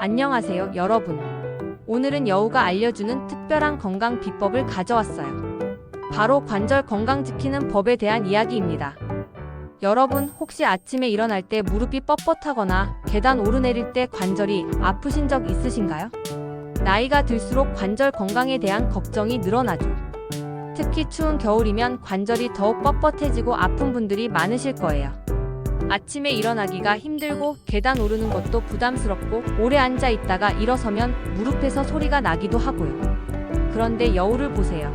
안녕하세요, 여러분. 오늘은 여우가 알려주는 특별한 건강 비법을 가져왔어요. 바로 관절 건강 지키는 법에 대한 이야기입니다. 여러분, 혹시 아침에 일어날 때 무릎이 뻣뻣하거나 계단 오르내릴 때 관절이 아프신 적 있으신가요? 나이가 들수록 관절 건강에 대한 걱정이 늘어나죠. 특히 추운 겨울이면 관절이 더욱 뻣뻣해지고 아픈 분들이 많으실 거예요. 아침에 일어나기가 힘들고 계단 오르는 것도 부담스럽고 오래 앉아 있다가 일어서면 무릎에서 소리가 나기도 하고요. 그런데 여우를 보세요.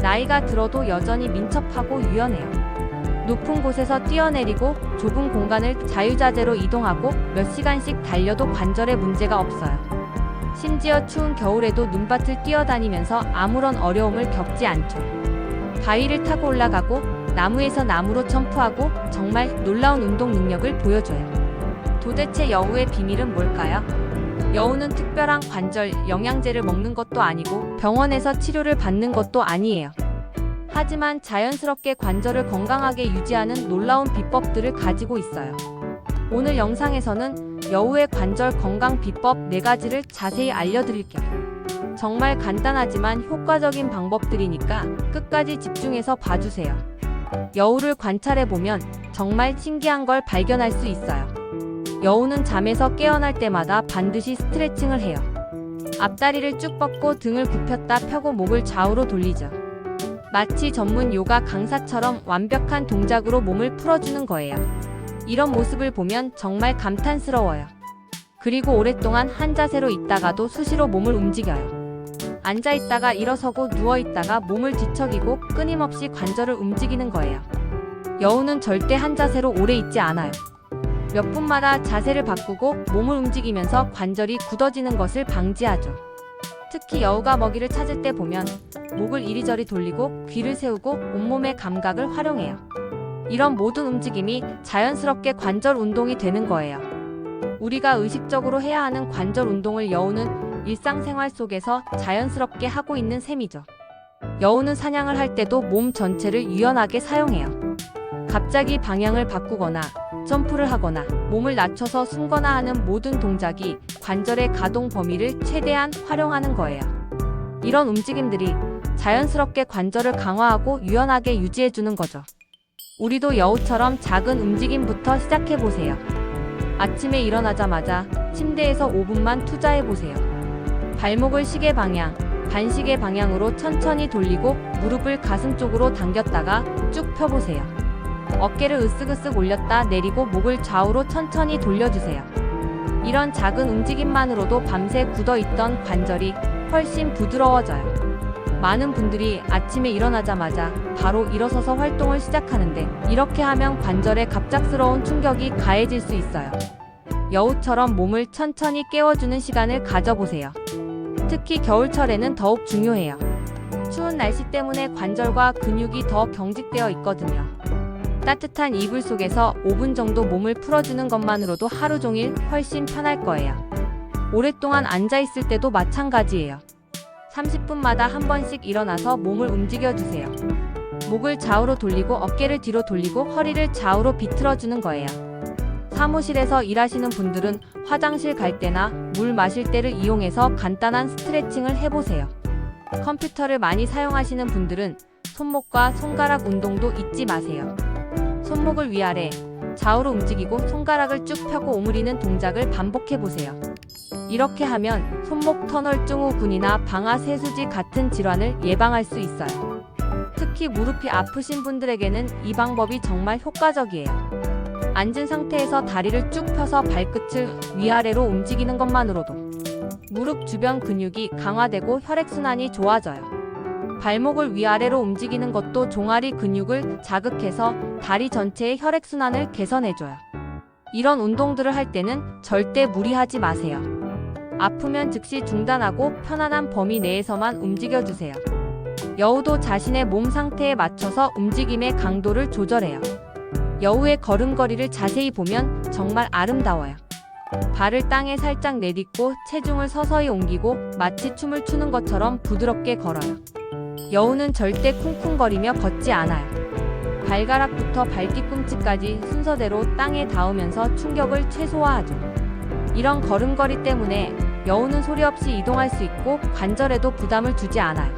나이가 들어도 여전히 민첩하고 유연해요. 높은 곳에서 뛰어내리고 좁은 공간을 자유자재로 이동하고 몇 시간씩 달려도 관절에 문제가 없어요. 심지어 추운 겨울에도 눈밭을 뛰어다니면서 아무런 어려움을 겪지 않죠. 바위를 타고 올라가고 나무에서 나무로 점프하고 정말 놀라운 운동 능력을 보여줘요. 도대체 여우의 비밀은 뭘까요? 여우는 특별한 관절 영양제를 먹는 것도 아니고 병원에서 치료를 받는 것도 아니에요. 하지만 자연스럽게 관절을 건강하게 유지하는 놀라운 비법들을 가지고 있어요. 오늘 영상에서는 여우의 관절 건강 비법 4가지를 자세히 알려드릴게요. 정말 간단하지만 효과적인 방법들이니까 끝까지 집중해서 봐주세요. 여우를 관찰해보면 정말 신기한 걸 발견할 수 있어요. 여우는 잠에서 깨어날 때마다 반드시 스트레칭을 해요. 앞다리를 쭉 뻗고 등을 굽혔다 펴고 목을 좌우로 돌리죠. 마치 전문 요가 강사처럼 완벽한 동작으로 몸을 풀어주는 거예요. 이런 모습을 보면 정말 감탄스러워요. 그리고 오랫동안 한 자세로 있다가도 수시로 몸을 움직여요. 앉아 있다가 일어서고 누워 있다가 몸을 뒤척이고 끊임없이 관절을 움직이는 거예요. 여우는 절대 한 자세로 오래 있지 않아요. 몇 분마다 자세를 바꾸고 몸을 움직이면서 관절이 굳어지는 것을 방지하죠. 특히 여우가 먹이를 찾을 때 보면 목을 이리저리 돌리고 귀를 세우고 온몸의 감각을 활용해요. 이런 모든 움직임이 자연스럽게 관절 운동이 되는 거예요. 우리가 의식적으로 해야 하는 관절 운동을 여우는 일상생활 속에서 자연스럽게 하고 있는 셈이죠. 여우는 사냥을 할 때도 몸 전체를 유연하게 사용해요. 갑자기 방향을 바꾸거나 점프를 하거나 몸을 낮춰서 숨거나 하는 모든 동작이 관절의 가동 범위를 최대한 활용하는 거예요. 이런 움직임들이 자연스럽게 관절을 강화하고 유연하게 유지해주는 거죠. 우리도 여우처럼 작은 움직임부터 시작해보세요. 아침에 일어나자마자 침대에서 5분만 투자해보세요. 발목을 시계 방향, 반시계 방향으로 천천히 돌리고 무릎을 가슴 쪽으로 당겼다가 쭉 펴보세요. 어깨를 으쓱으쓱 올렸다 내리고 목을 좌우로 천천히 돌려주세요. 이런 작은 움직임만으로도 밤새 굳어있던 관절이 훨씬 부드러워져요. 많은 분들이 아침에 일어나자마자 바로 일어서서 활동을 시작하는데 이렇게 하면 관절에 갑작스러운 충격이 가해질 수 있어요. 여우처럼 몸을 천천히 깨워주는 시간을 가져보세요. 특히 겨울철에는 더욱 중요해요. 추운 날씨 때문에 관절과 근육이 더 경직되어 있거든요. 따뜻한 이불 속에서 5분 정도 몸을 풀어주는 것만으로도 하루 종일 훨씬 편할 거예요. 오랫동안 앉아있을 때도 마찬가지예요. 30분마다 한 번씩 일어나서 몸을 움직여주세요. 목을 좌우로 돌리고 어깨를 뒤로 돌리고 허리를 좌우로 비틀어주는 거예요. 사무실에서 일하시는 분들은 화장실 갈 때나 물 마실 때를 이용해서 간단한 스트레칭을 해보세요. 컴퓨터를 많이 사용하시는 분들은 손목과 손가락 운동도 잊지 마세요. 손목을 위아래, 좌우로 움직이고 손가락을 쭉 펴고 오므리는 동작을 반복해 보세요. 이렇게 하면 손목 터널 증후군이나 방아 세수지 같은 질환을 예방할 수 있어요. 특히 무릎이 아프신 분들에게는 이 방법이 정말 효과적이에요. 앉은 상태에서 다리를 쭉 펴서 발끝을 위아래로 움직이는 것만으로도 무릎 주변 근육이 강화되고 혈액순환이 좋아져요. 발목을 위아래로 움직이는 것도 종아리 근육을 자극해서 다리 전체의 혈액순환을 개선해줘요. 이런 운동들을 할 때는 절대 무리하지 마세요. 아프면 즉시 중단하고 편안한 범위 내에서만 움직여주세요. 여우도 자신의 몸 상태에 맞춰서 움직임의 강도를 조절해요. 여우의 걸음걸이를 자세히 보면 정말 아름다워요. 발을 땅에 살짝 내딛고 체중을 서서히 옮기고 마치 춤을 추는 것처럼 부드럽게 걸어요. 여우는 절대 쿵쿵거리며 걷지 않아요. 발가락부터 발뒤꿈치까지 순서대로 땅에 닿으면서 충격을 최소화하죠. 이런 걸음걸이 때문에 여우는 소리 없이 이동할 수 있고 관절에도 부담을 주지 않아요.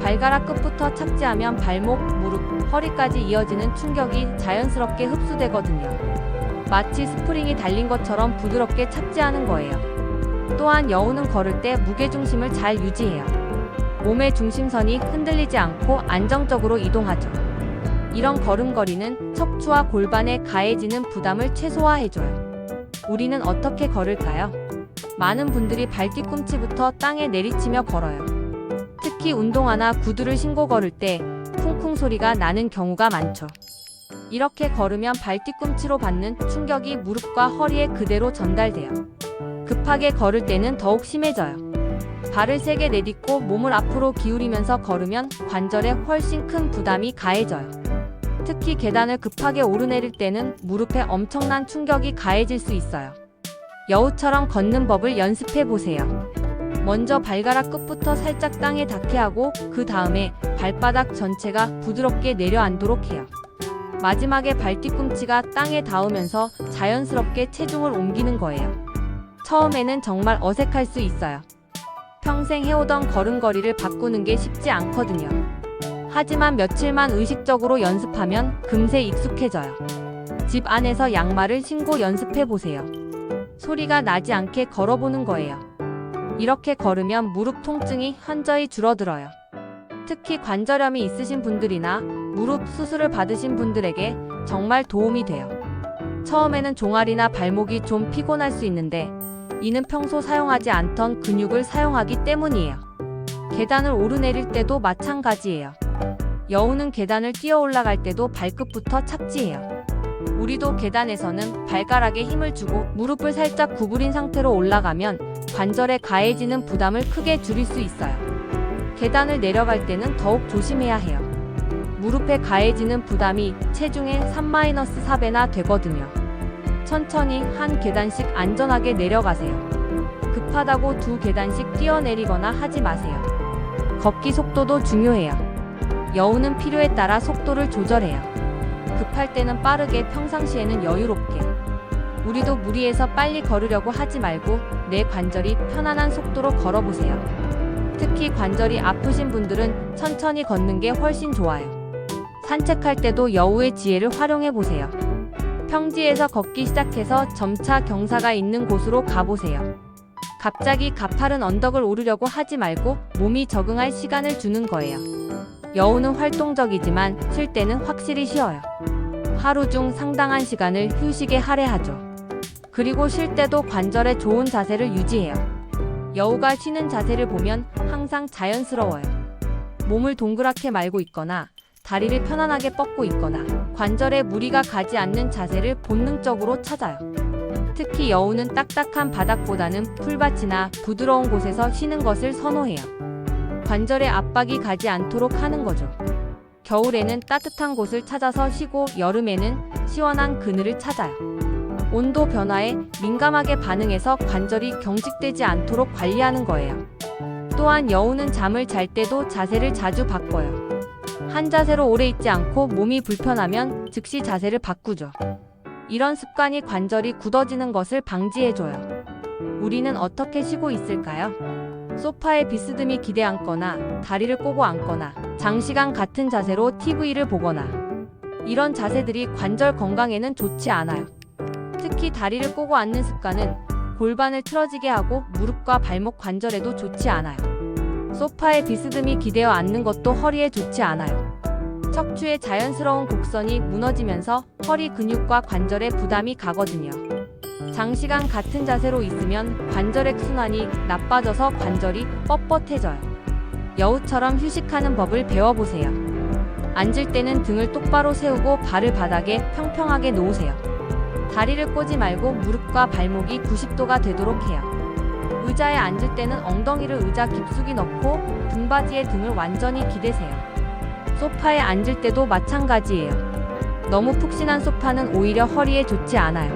발가락 끝부터 착지하면 발목, 무릎, 허리까지 이어지는 충격이 자연스럽게 흡수되거든요. 마치 스프링이 달린 것처럼 부드럽게 착지하는 거예요. 또한 여우는 걸을 때 무게중심을 잘 유지해요. 몸의 중심선이 흔들리지 않고 안정적으로 이동하죠. 이런 걸음걸이는 척추와 골반에 가해지는 부담을 최소화해줘요. 우리는 어떻게 걸을까요? 많은 분들이 발뒤 꿈치부터 땅에 내리치며 걸어요. 특히 운동화나 구두를 신고 걸을 때 쿵쿵 소리가 나는 경우가 많죠. 이렇게 걸으면 발 뒤꿈치로 받는 충격이 무릎과 허리에 그대로 전달돼요. 급하게 걸을 때는 더욱 심해져요. 발을 세게 내딛고 몸을 앞으로 기울이면서 걸으면 관절에 훨씬 큰 부담이 가해져요. 특히 계단을 급하게 오르내릴 때는 무릎에 엄청난 충격이 가해질 수 있어요. 여우처럼 걷는 법을 연습해 보세요. 먼저 발가락 끝부터 살짝 땅에 닿게 하고 그 다음에 발바닥 전체가 부드럽게 내려앉도록 해요. 마지막에 발 뒤꿈치가 땅에 닿으면서 자연스럽게 체중을 옮기는 거예요. 처음에는 정말 어색할 수 있어요. 평생 해오던 걸음걸이를 바꾸는 게 쉽지 않거든요. 하지만 며칠만 의식적으로 연습하면 금세 익숙해져요. 집 안에서 양말을 신고 연습해 보세요. 소리가 나지 않게 걸어보는 거예요. 이렇게 걸으면 무릎 통증이 현저히 줄어들어요. 특히 관절염이 있으신 분들이나 무릎 수술을 받으신 분들에게 정말 도움이 돼요. 처음에는 종아리나 발목이 좀 피곤할 수 있는데 이는 평소 사용하지 않던 근육을 사용하기 때문이에요. 계단을 오르내릴 때도 마찬가지예요. 여우는 계단을 뛰어 올라갈 때도 발끝부터 착지해요. 우리도 계단에서는 발가락에 힘을 주고 무릎을 살짝 구부린 상태로 올라가면 관절에 가해지는 부담을 크게 줄일 수 있어요. 계단을 내려갈 때는 더욱 조심해야 해요. 무릎에 가해지는 부담이 체중의 3-4배나 되거든요. 천천히 한 계단씩 안전하게 내려가세요. 급하다고 두 계단씩 뛰어내리거나 하지 마세요. 걷기 속도도 중요해요. 여우는 필요에 따라 속도를 조절해요. 급할 때는 빠르게 평상시에는 여유롭게. 우리도 무리해서 빨리 걸으려고 하지 말고 내 관절이 편안한 속도로 걸어보세요. 특히 관절이 아프신 분들은 천천히 걷는 게 훨씬 좋아요. 산책할 때도 여우의 지혜를 활용해 보세요. 평지에서 걷기 시작해서 점차 경사가 있는 곳으로 가보세요. 갑자기 가파른 언덕을 오르려고 하지 말고 몸이 적응할 시간을 주는 거예요. 여우는 활동적이지만 쉴 때는 확실히 쉬어요. 하루 중 상당한 시간을 휴식에 할애하죠. 그리고 쉴 때도 관절에 좋은 자세를 유지해요. 여우가 쉬는 자세를 보면 항상 자연스러워요. 몸을 동그랗게 말고 있거나 다리를 편안하게 뻗고 있거나 관절에 무리가 가지 않는 자세를 본능적으로 찾아요. 특히 여우는 딱딱한 바닥보다는 풀밭이나 부드러운 곳에서 쉬는 것을 선호해요. 관절에 압박이 가지 않도록 하는 거죠. 겨울에는 따뜻한 곳을 찾아서 쉬고 여름에는 시원한 그늘을 찾아요. 온도 변화에 민감하게 반응해서 관절이 경직되지 않도록 관리하는 거예요. 또한 여우는 잠을 잘 때도 자세를 자주 바꿔요. 한 자세로 오래 있지 않고 몸이 불편하면 즉시 자세를 바꾸죠. 이런 습관이 관절이 굳어지는 것을 방지해줘요. 우리는 어떻게 쉬고 있을까요? 소파에 비스듬히 기대 앉거나 다리를 꼬고 앉거나 장시간 같은 자세로 TV를 보거나 이런 자세들이 관절 건강에는 좋지 않아요. 특히 다리를 꼬고 앉는 습관은 골반을 틀어지게 하고 무릎과 발목 관절에도 좋지 않아요. 소파에 비스듬히 기대어 앉는 것도 허리에 좋지 않아요. 척추의 자연스러운 곡선이 무너지면서 허리 근육과 관절에 부담이 가거든요. 장시간 같은 자세로 있으면 관절의 순환이 나빠져서 관절이 뻣뻣해져요. 여우처럼 휴식하는 법을 배워보세요. 앉을 때는 등을 똑바로 세우고 발을 바닥에 평평하게 놓으세요. 다리를 꼬지 말고 무릎과 발목이 90도가 되도록 해요. 의자에 앉을 때는 엉덩이를 의자 깊숙이 넣고 등받이에 등을 완전히 기대세요. 소파에 앉을 때도 마찬가지예요. 너무 푹신한 소파는 오히려 허리에 좋지 않아요.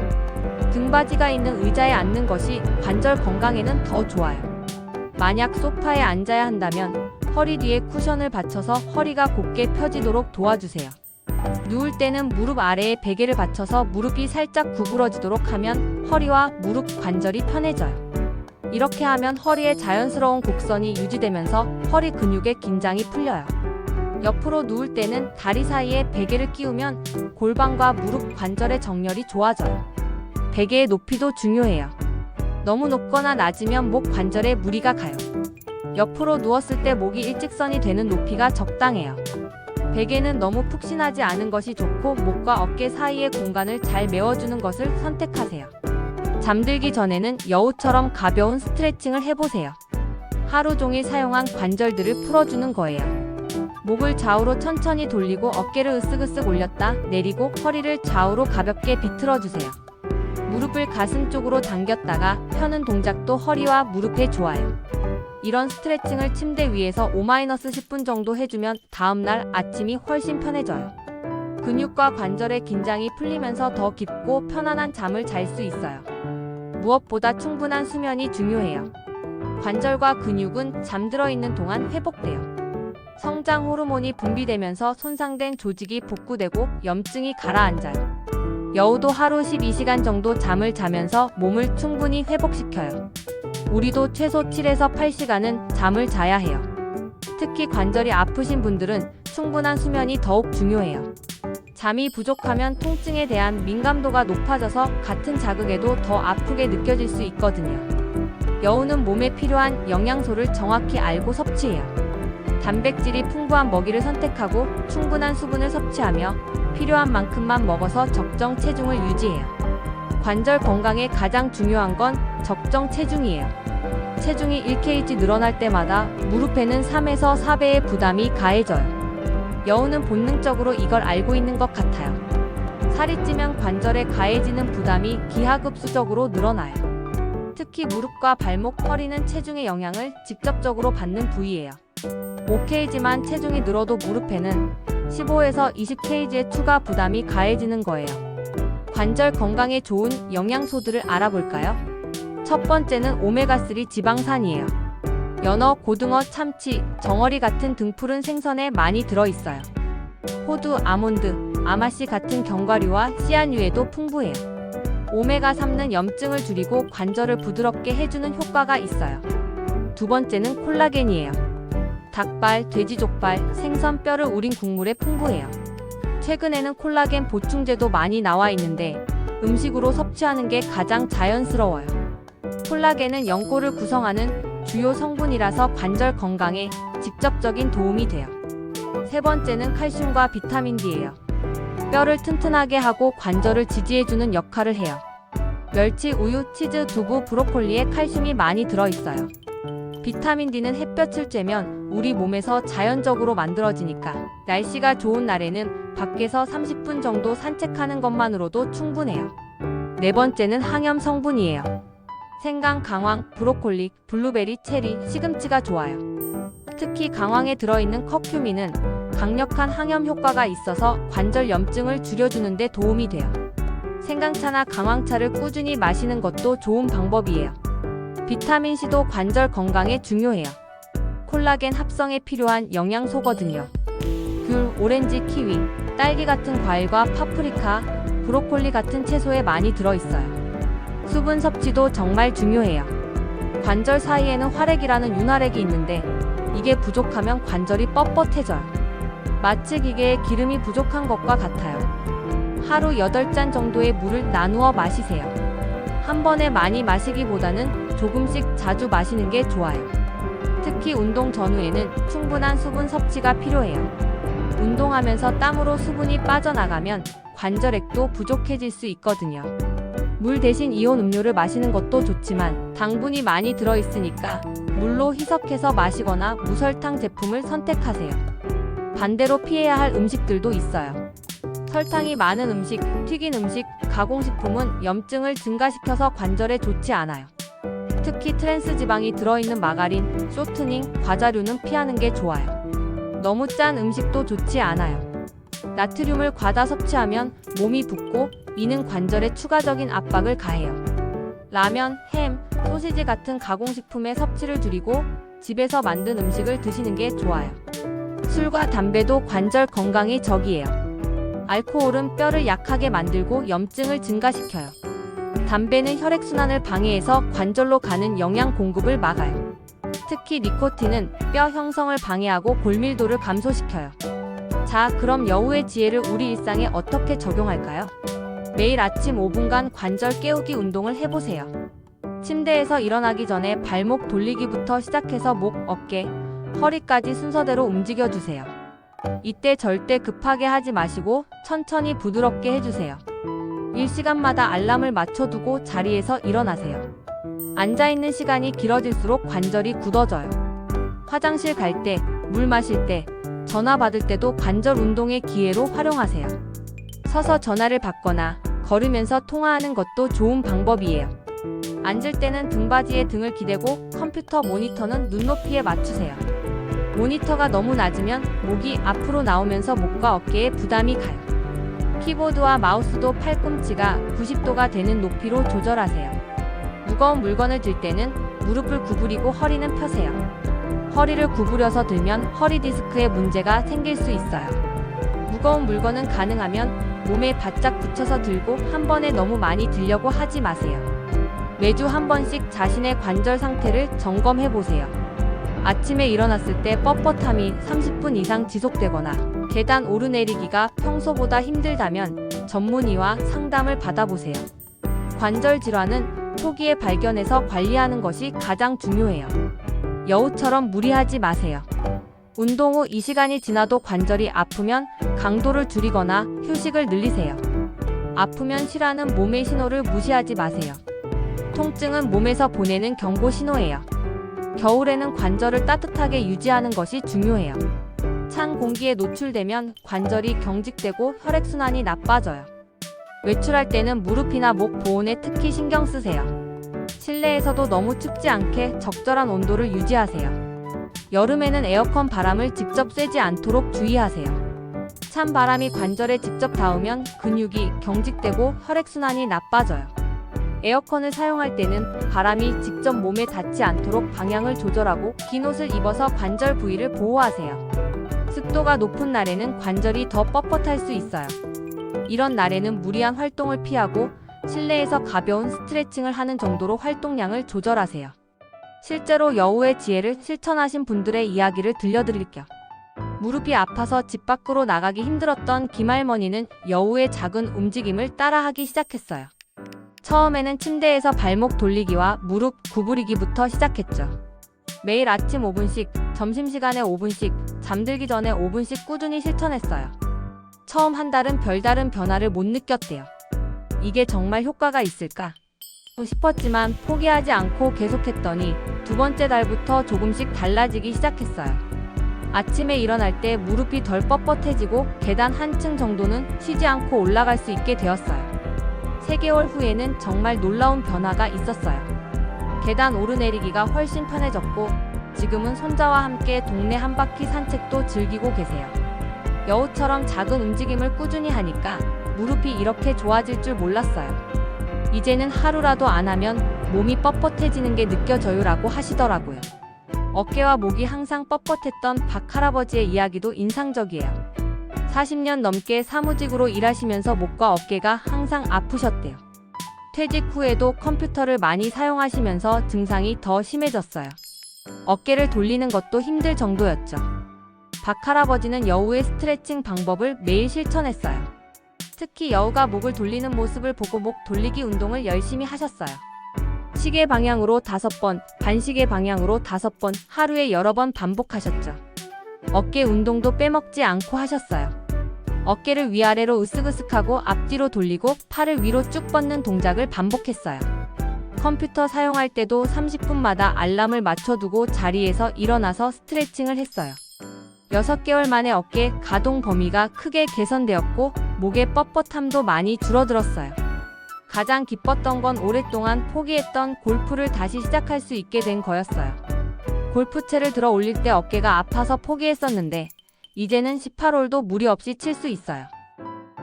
등받이가 있는 의자에 앉는 것이 관절 건강에는 더 좋아요. 만약 소파에 앉아야 한다면 허리 뒤에 쿠션을 받쳐서 허리가 곧게 펴지도록 도와주세요. 누울 때는 무릎 아래에 베개를 받쳐서 무릎이 살짝 구부러지도록 하면 허리와 무릎 관절이 편해져요. 이렇게 하면 허리의 자연스러운 곡선이 유지되면서 허리 근육의 긴장이 풀려요. 옆으로 누울 때는 다리 사이에 베개를 끼우면 골반과 무릎 관절의 정렬이 좋아져요. 베개의 높이도 중요해요. 너무 높거나 낮으면 목 관절에 무리가 가요. 옆으로 누웠을 때 목이 일직선이 되는 높이가 적당해요. 베개는 너무 푹신하지 않은 것이 좋고 목과 어깨 사이의 공간을 잘 메워주는 것을 선택하세요. 잠들기 전에는 여우처럼 가벼운 스트레칭을 해보세요. 하루 종일 사용한 관절들을 풀어주는 거예요. 목을 좌우로 천천히 돌리고 어깨를 으쓱으쓱 올렸다 내리고 허리를 좌우로 가볍게 비틀어 주세요. 무릎을 가슴 쪽으로 당겼다가 펴는 동작도 허리와 무릎에 좋아요. 이런 스트레칭을 침대 위에서 5-10분 정도 해주면 다음날 아침이 훨씬 편해져요. 근육과 관절의 긴장이 풀리면서 더 깊고 편안한 잠을 잘 수 있어요. 무엇보다 충분한 수면이 중요해요. 관절과 근육은 잠들어 있는 동안 회복돼요. 성장 호르몬이 분비되면서 손상된 조직이 복구되고 염증이 가라앉아요. 여우도 하루 12시간 정도 잠을 자면서 몸을 충분히 회복시켜요. 우리도 최소 7에서 8시간은 잠을 자야 해요. 특히 관절이 아프신 분들은 충분한 수면이 더욱 중요해요. 잠이 부족하면 통증에 대한 민감도가 높아져서 같은 자극에도 더 아프게 느껴질 수 있거든요. 여우는 몸에 필요한 영양소를 정확히 알고 섭취해요. 단백질이 풍부한 먹이를 선택하고 충분한 수분을 섭취하며 필요한 만큼만 먹어서 적정 체중을 유지해요. 관절 건강에 가장 중요한 건 적정 체중이에요. 체중이 1kg 늘어날 때마다 무릎에는 3에서 4배의 부담이 가해져요. 여우는 본능적으로 이걸 알고 있는 것 같아요. 살이 찌면 관절에 가해지는 부담이 기하급수적으로 늘어나요. 특히 무릎과 발목, 허리는 체중의 영향을 직접적으로 받는 부위예요. 5kg만 체중이 늘어도 무릎에는 15에서 20kg의 추가 부담이 가해지는 거예요. 관절 건강에 좋은 영양소들을 알아볼까요? 첫 번째는 오메가3 지방산이에요. 연어, 고등어, 참치, 정어리 같은 등푸른 생선에 많이 들어있어요. 호두, 아몬드, 아마씨 같은 견과류와 씨앗류에도 풍부해요. 오메가3는 염증을 줄이고 관절을 부드럽게 해주는 효과가 있어요. 두 번째는 콜라겐이에요. 닭발, 돼지족발, 생선 뼈를 우린 국물에 풍부해요. 최근에는 콜라겐 보충제도 많이 나와 있는데 음식으로 섭취하는 게 가장 자연스러워요. 콜라겐은 연골을 구성하는 주요 성분이라서 관절 건강에 직접적인 도움이 돼요. 세 번째는 칼슘과 비타민 D예요. 뼈를 튼튼하게 하고 관절을 지지해주는 역할을 해요. 멸치, 우유, 치즈, 두부, 브로콜리에 칼슘이 많이 들어있어요. 비타민 D는 햇볕을 쬐면 우리 몸에서 자연적으로 만들어지니까 날씨가 좋은 날에는 밖에서 30분 정도 산책하는 것만으로도 충분해요. 네 번째는 항염 성분이에요. 생강, 강황, 브로콜리, 블루베리, 체리, 시금치가 좋아요. 특히 강황에 들어있는 커큐민은 강력한 항염 효과가 있어서 관절 염증을 줄여주는 데 도움이 돼요. 생강차나 강황차를 꾸준히 마시는 것도 좋은 방법이에요. 비타민C도 관절 건강에 중요해요. 콜라겐 합성에 필요한 영양소거든요. 귤, 오렌지, 키위, 딸기 같은 과일과 파프리카, 브로콜리 같은 채소에 많이 들어있어요. 수분 섭취도 정말 중요해요. 관절 사이에는 활액이라는 윤활액이 있는데 이게 부족하면 관절이 뻣뻣해져요. 마치 기계에 기름이 부족한 것과 같아요. 하루 8잔 정도의 물을 나누어 마시세요. 한 번에 많이 마시기보다는 조금씩 자주 마시는 게 좋아요. 특히 운동 전후에는 충분한 수분 섭취가 필요해요. 운동하면서 땀으로 수분이 빠져나가면 관절액도 부족해질 수 있거든요. 물 대신 이온 음료를 마시는 것도 좋지만 당분이 많이 들어있으니까 물로 희석해서 마시거나 무설탕 제품을 선택하세요. 반대로 피해야 할 음식들도 있어요. 설탕이 많은 음식, 튀긴 음식, 가공식품은 염증을 증가시켜서 관절에 좋지 않아요. 특히 트랜스 지방이 들어있는 마가린, 쇼트닝, 과자류는 피하는 게 좋아요. 너무 짠 음식도 좋지 않아요. 나트륨을 과다 섭취하면 몸이 붓고 이는 관절에 추가적인 압박을 가해요. 라면, 햄, 소시지 같은 가공식품의 섭취를 줄이고 집에서 만든 음식을 드시는 게 좋아요. 술과 담배도 관절 건강에 적이에요. 알코올은 뼈를 약하게 만들고 염증을 증가시켜요. 담배는 혈액순환을 방해해서 관절로 가는 영양 공급을 막아요. 특히 니코틴은 뼈 형성을 방해하고 골밀도를 감소시켜요. 자, 그럼 여우의 지혜를 우리 일상에 어떻게 적용할까요? 매일 아침 5분간 관절 깨우기 운동을 해보세요. 침대에서 일어나기 전에 발목 돌리기부터 시작해서 목, 어깨, 허리까지 순서대로 움직여주세요. 이때 절대 급하게 하지 마시고 천천히 부드럽게 해주세요. 일시간마다 알람을 맞춰두고 자리에서 일어나세요. 앉아있는 시간이 길어질수록 관절이 굳어져요. 화장실 갈 때, 물 마실 때, 전화 받을 때도 관절 운동의 기회로 활용하세요. 서서 전화를 받거나 걸으면서 통화하는 것도 좋은 방법이에요. 앉을 때는 등받이에 등을 기대고 컴퓨터 모니터는 눈높이에 맞추세요. 모니터가 너무 낮으면 목이 앞으로 나오면서 목과 어깨에 부담이 가요. 키보드와 마우스도 팔꿈치가 90도가 되는 높이로 조절하세요. 무거운 물건을 들 때는 무릎을 구부리고 허리는 펴세요. 허리를 구부려서 들면 허리 디스크에 문제가 생길 수 있어요. 무거운 물건은 가능하면 몸에 바짝 붙여서 들고 한 번에 너무 많이 들려고 하지 마세요. 매주 한 번씩 자신의 관절 상태를 점검해 보세요. 아침에 일어났을 때 뻣뻣함이 30분 이상 지속되거나 계단 오르내리기가 평소보다 힘들다면 전문의와 상담을 받아보세요. 관절 질환은 초기에 발견해서 관리하는 것이 가장 중요해요. 여우처럼 무리하지 마세요. 운동 후 이 시간이 지나도 관절이 아프면 강도를 줄이거나 휴식을 늘리세요. 아프면 쉬라는 몸의 신호를 무시하지 마세요. 통증은 몸에서 보내는 경고 신호예요. 겨울에는 관절을 따뜻하게 유지하는 것이 중요해요. 찬 공기에 노출되면 관절이 경직되고 혈액순환이 나빠져요. 외출할 때는 무릎이나 목 보온에 특히 신경 쓰세요. 실내에서도 너무 춥지 않게 적절한 온도를 유지하세요. 여름에는 에어컨 바람을 직접 쐬지 않도록 주의하세요. 찬 바람이 관절에 직접 닿으면 근육이 경직되고 혈액순환이 나빠져요. 에어컨을 사용할 때는 바람이 직접 몸에 닿지 않도록 방향을 조절하고 긴 옷을 입어서 관절 부위를 보호하세요. 습도가 높은 날에는 관절이 더 뻣뻣할 수 있어요. 이런 날에는 무리한 활동을 피하고 실내에서 가벼운 스트레칭을 하는 정도로 활동량을 조절하세요. 실제로 여우의 지혜를 실천하신 분들의 이야기를 들려드릴게요. 무릎이 아파서 집 밖으로 나가기 힘들었던 김할머니는 여우의 작은 움직임을 따라하기 시작했어요. 처음에는 침대에서 발목 돌리기와 무릎 구부리기부터 시작했죠. 매일 아침 5분씩, 점심시간에 5분씩, 잠들기 전에 5분씩 꾸준히 실천했어요. 처음 한 달은 별다른 변화를 못 느꼈대요. 이게 정말 효과가 있을까? 싶었지만 포기하지 않고 계속했더니 두 번째 달부터 조금씩 달라지기 시작했어요. 아침에 일어날 때 무릎이 덜 뻣뻣해지고 계단 한 층 정도는 쉬지 않고 올라갈 수 있게 되었어요. 3개월 후에는 정말 놀라운 변화가 있었어요. 계단 오르내리기가 훨씬 편해졌고 지금은 손자와 함께 동네 한 바퀴 산책도 즐기고 계세요. 여우처럼 작은 움직임을 꾸준히 하니까 무릎이 이렇게 좋아질 줄 몰랐어요. 이제는 하루라도 안 하면 몸이 뻣뻣해지는 게 느껴져요라고 하시더라고요. 어깨와 목이 항상 뻣뻣했던 박 할아버지의 이야기도 인상적이에요. 40년 넘게 사무직으로 일하시면서 목과 어깨가 항상 아프셨대요. 퇴직 후에도 컴퓨터를 많이 사용하시면서 증상이 더 심해졌어요. 어깨를 돌리는 것도 힘들 정도였죠. 박 할아버지는 여우의 스트레칭 방법을 매일 실천했어요. 특히 여우가 목을 돌리는 모습을 보고 목 돌리기 운동을 열심히 하셨어요. 시계 방향으로 다섯 번, 반시계 방향으로 다섯 번, 하루에 여러 번 반복하셨죠. 어깨 운동도 빼먹지 않고 하셨어요. 어깨를 위아래로 으쓱으쓱하고 앞뒤로 돌리고 팔을 위로 쭉 뻗는 동작을 반복했어요. 컴퓨터 사용할 때도 30분마다 알람을 맞춰두고 자리에서 일어나서 스트레칭을 했어요. 6개월 만에 어깨 가동 범위가 크게 개선되었고 목의 뻣뻣함도 많이 줄어들었어요. 가장 기뻤던 건 오랫동안 포기했던 골프를 다시 시작할 수 있게 된 거였어요. 골프채를 들어 올릴 때 어깨가 아파서 포기했었는데 이제는 18홀도 무리 없이 칠 수 있어요.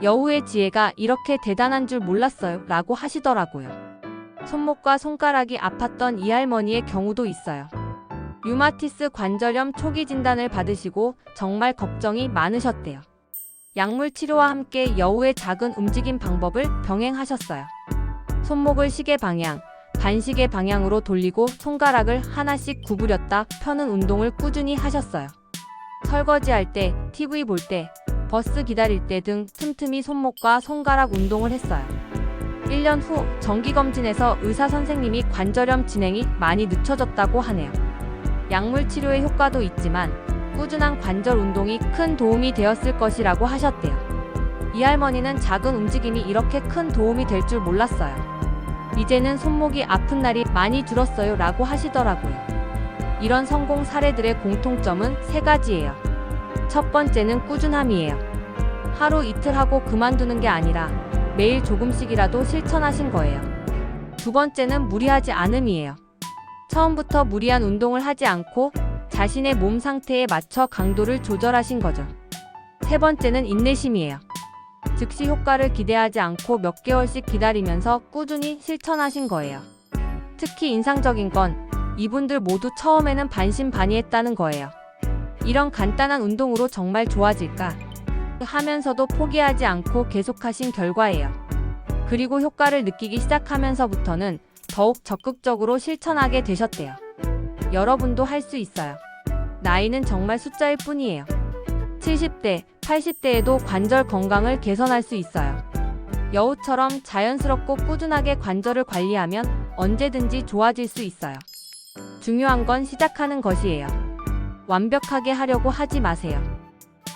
여우의 지혜가 이렇게 대단한 줄 몰랐어요. 라고 하시더라고요. 손목과 손가락이 아팠던 이 할머니의 경우도 있어요. 류마티스 관절염 초기 진단을 받으시고 정말 걱정이 많으셨대요. 약물 치료와 함께 여우의 작은 움직임 방법을 병행하셨어요. 손목을 시계 방향, 반시계 방향으로 돌리고 손가락을 하나씩 구부렸다 펴는 운동을 꾸준히 하셨어요. 설거지할 때, TV 볼 때, 버스 기다릴 때 등 틈틈이 손목과 손가락 운동을 했어요. 1년 후 정기검진에서 의사 선생님이 관절염 진행이 많이 늦춰졌다고 하네요. 약물 치료의 효과도 있지만 꾸준한 관절 운동이 큰 도움이 되었을 것이라고 하셨대요. 이 할머니는 작은 움직임이 이렇게 큰 도움이 될 줄 몰랐어요. 이제는 손목이 아픈 날이 많이 줄었어요 라고 하시더라고요. 이런 성공 사례들의 공통점은 세 가지예요. 첫 번째는 꾸준함이에요. 하루 이틀 하고 그만두는 게 아니라 매일 조금씩이라도 실천하신 거예요. 두 번째는 무리하지 않음이에요. 처음부터 무리한 운동을 하지 않고 자신의 몸 상태에 맞춰 강도를 조절하신 거죠. 세 번째는 인내심이에요. 즉시 효과를 기대하지 않고 몇 개월씩 기다리면서 꾸준히 실천하신 거예요. 특히 인상적인 건 이분들 모두 처음에는 반신반의했다는 거예요. 이런 간단한 운동으로 정말 좋아질까? 하면서도 포기하지 않고 계속하신 결과예요. 그리고 효과를 느끼기 시작하면서부터는 더욱 적극적으로 실천하게 되셨대요. 여러분도 할 수 있어요. 나이는 정말 숫자일 뿐이에요. 70대, 80대에도 관절 건강을 개선할 수 있어요. 여우처럼 자연스럽고 꾸준하게 관절을 관리하면 언제든지 좋아질 수 있어요. 중요한 건 시작하는 것이에요. 완벽하게 하려고 하지 마세요.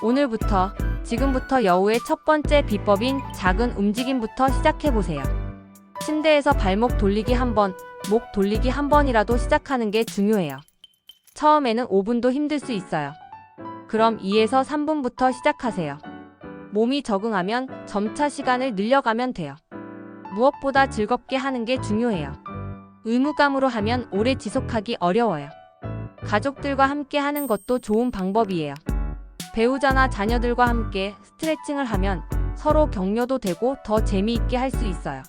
오늘부터, 지금부터 여우의 첫 번째 비법인 작은 움직임부터 시작해보세요. 침대에서 발목 돌리기 한 번, 목 돌리기 한 번이라도 시작하는 게 중요해요. 처음에는 5분도 힘들 수 있어요. 그럼 2에서 3분부터 시작하세요. 몸이 적응하면 점차 시간을 늘려가면 돼요. 무엇보다 즐겁게 하는 게 중요해요. 의무감으로 하면 오래 지속하기 어려워요. 가족들과 함께 하는 것도 좋은 방법이에요. 배우자나 자녀들과 함께 스트레칭을 하면 서로 격려도 되고 더 재미있게 할 수 있어요.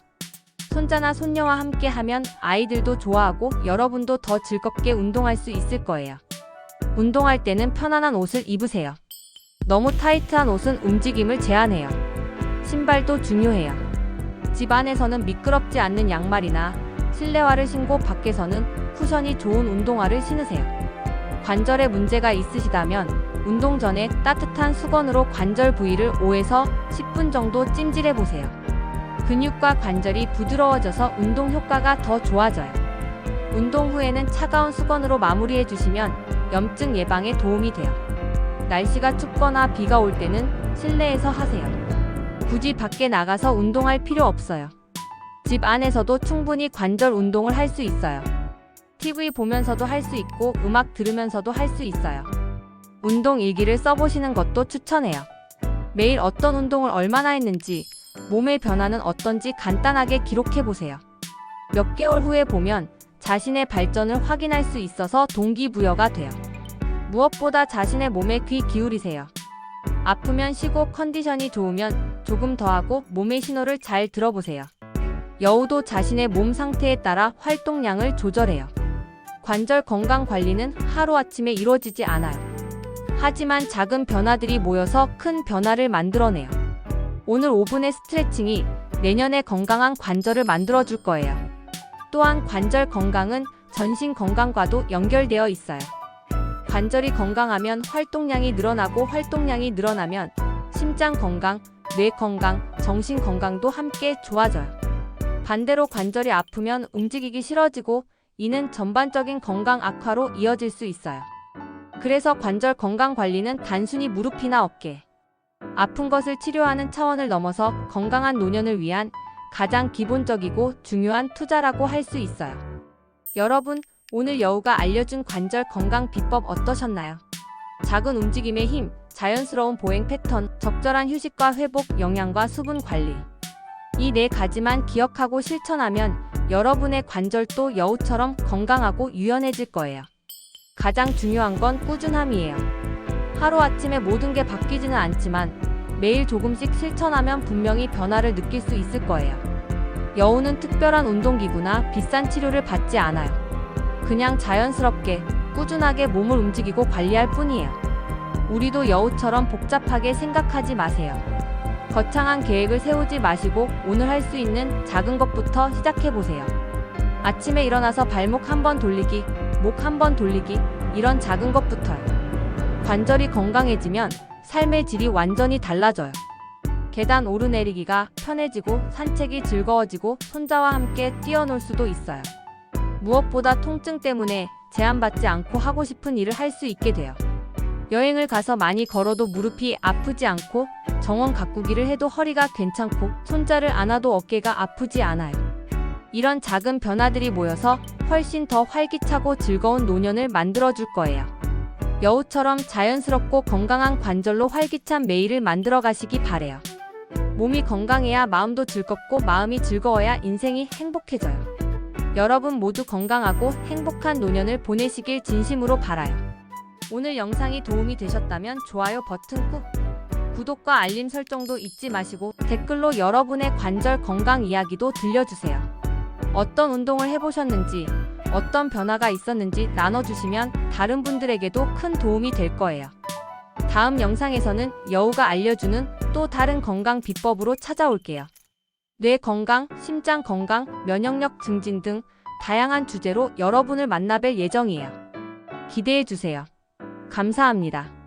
손자나 손녀와 함께 하면 아이들도 좋아하고 여러분도 더 즐겁게 운동할 수 있을 거예요. 운동할 때는 편안한 옷을 입으세요. 너무 타이트한 옷은 움직임을 제한해요. 신발도 중요해요. 집 안에서는 미끄럽지 않는 양말이나 실내화를 신고 밖에서는 쿠션이 좋은 운동화를 신으세요. 관절에 문제가 있으시다면 운동 전에 따뜻한 수건으로 관절 부위를 5에서 10분 정도 찜질해 보세요. 근육과 관절이 부드러워져서 운동 효과가 더 좋아져요. 운동 후에는 차가운 수건으로 마무리해 주시면 염증 예방에 도움이 돼요. 날씨가 춥거나 비가 올 때는 실내에서 하세요. 굳이 밖에 나가서 운동할 필요 없어요. 집 안에서도 충분히 관절 운동을 할 수 있어요. TV 보면서도 할 수 있고 음악 들으면서도 할 수 있어요. 운동 일기를 써보시는 것도 추천해요. 매일 어떤 운동을 얼마나 했는지, 몸의 변화는 어떤지 간단하게 기록해 보세요. 몇 개월 후에 보면 자신의 발전을 확인할 수 있어서 동기부여가 돼요. 무엇보다 자신의 몸에 귀 기울이세요. 아프면 쉬고 컨디션이 좋으면 조금 더 하고 몸의 신호를 잘 들어보세요. 여우도 자신의 몸 상태에 따라 활동량을 조절해요. 관절 건강 관리는 하루아침에 이루어지지 않아요. 하지만 작은 변화들이 모여서 큰 변화를 만들어내요. 오늘 5분의 스트레칭이 내년에 건강한 관절을 만들어줄 거예요. 또한 관절 건강은 전신 건강과도 연결되어 있어요. 관절이 건강하면 활동량이 늘어나고 활동량이 늘어나면 심장 건강, 뇌 건강, 정신 건강도 함께 좋아져요. 반대로 관절이 아프면 움직이기 싫어지고 이는 전반적인 건강 악화로 이어질 수 있어요. 그래서 관절 건강 관리는 단순히 무릎이나 어깨, 아픈 것을 치료하는 차원을 넘어서 건강한 노년을 위한 가장 기본적이고 중요한 투자라고 할 수 있어요. 여러분, 오늘 여우가 알려준 관절 건강 비법 어떠셨나요? 작은 움직임의 힘, 자연스러운 보행 패턴, 적절한 휴식과 회복, 영양과 수분 관리. 이 네 가지만 기억하고 실천하면 여러분의 관절도 여우처럼 건강하고 유연해질 거예요. 가장 중요한 건 꾸준함이에요. 하루아침에 모든 게 바뀌지는 않지만 매일 조금씩 실천하면 분명히 변화를 느낄 수 있을 거예요. 여우는 특별한 운동기구나 비싼 치료를 받지 않아요. 그냥 자연스럽게 꾸준하게 몸을 움직이고 관리할 뿐이에요. 우리도 여우처럼 복잡하게 생각하지 마세요. 거창한 계획을 세우지 마시고 오늘 할 수 있는 작은 것부터 시작해 보세요. 아침에 일어나서 발목 한 번 돌리기, 목 한 번 돌리기, 이런 작은 것부터요. 관절이 건강해지면 삶의 질이 완전히 달라져요. 계단 오르내리기가 편해지고 산책이 즐거워지고 손자와 함께 뛰어놀 수도 있어요. 무엇보다 통증 때문에 제한받지 않고 하고 싶은 일을 할 수 있게 돼요. 여행을 가서 많이 걸어도 무릎이 아프지 않고 정원 가꾸기를 해도 허리가 괜찮고 손자를 안아도 어깨가 아프지 않아요. 이런 작은 변화들이 모여서 훨씬 더 활기차고 즐거운 노년을 만들어줄 거예요. 여우처럼 자연스럽고 건강한 관절로 활기찬 매일을 만들어 가시기 바래요. 몸이 건강해야 마음도 즐겁고 마음이 즐거워야 인생이 행복해져요. 여러분 모두 건강하고 행복한 노년을 보내시길 진심으로 바라요. 오늘 영상이 도움이 되셨다면 좋아요 버튼 꾹, 구독과 알림 설정도 잊지 마시고 댓글로 여러분의 관절 건강 이야기도 들려주세요. 어떤 운동을 해보셨는지, 어떤 변화가 있었는지 나눠주시면 다른 분들에게도 큰 도움이 될 거예요. 다음 영상에서는 여우가 알려주는 또 다른 건강 비법으로 찾아올게요. 뇌 건강, 심장 건강, 면역력 증진 등 다양한 주제로 여러분을 만나뵐 예정이에요. 기대해 주세요. 감사합니다.